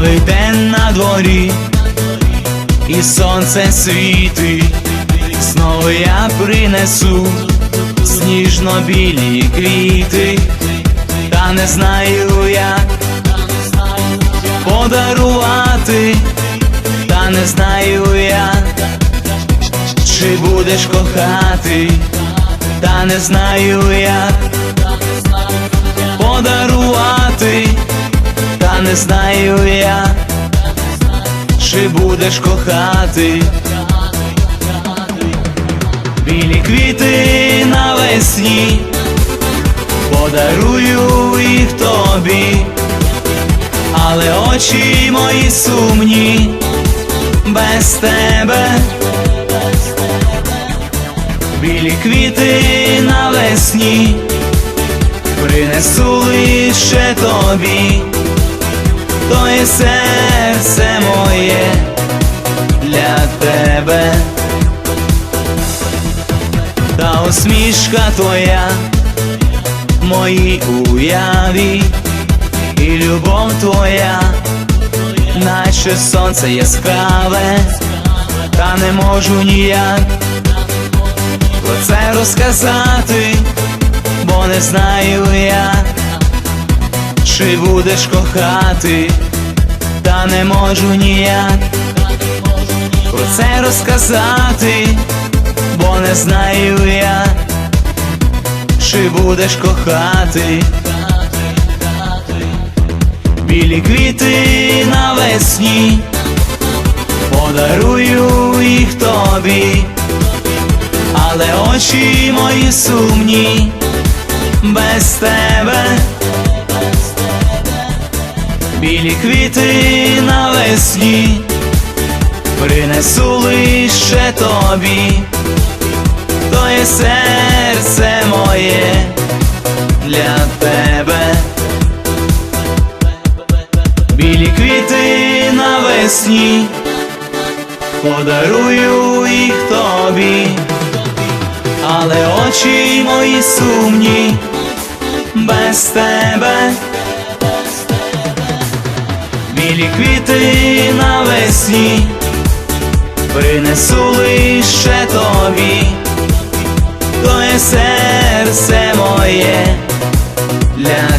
Новий день на дворі, і сонце світить, знову я принесу сніжно-білі квіти, та не знаю як подарувати, та не знаю як, чи будеш кохати, та не знаю як не знаю я, чи будеш кохати. Білі квіти навесні, подарую їх тобі, але очі мої сумні без тебе. Білі квіти навесні принесу лише тобі, то є серце моє для тебе, та усмішка твоя, в моїй уяві, і любов твоя, наче сонце яскраве, та не можу ніяк про це розказати бо не знаю як, чи будеш кохати, та не можу ніяк про це розказати, бо не знаю як, чи будеш кохати. Білі квіти навесні, подарую їх тобі, але очі мої сумні без тебе, білі квіти навесні, принесу лише тобі, то є серце моє для тебе, білі квіти навесні, подарую їх тобі. Але очі мої сумні без тебе, білі квіти навесні, принесу лише тобі, то є серце моє для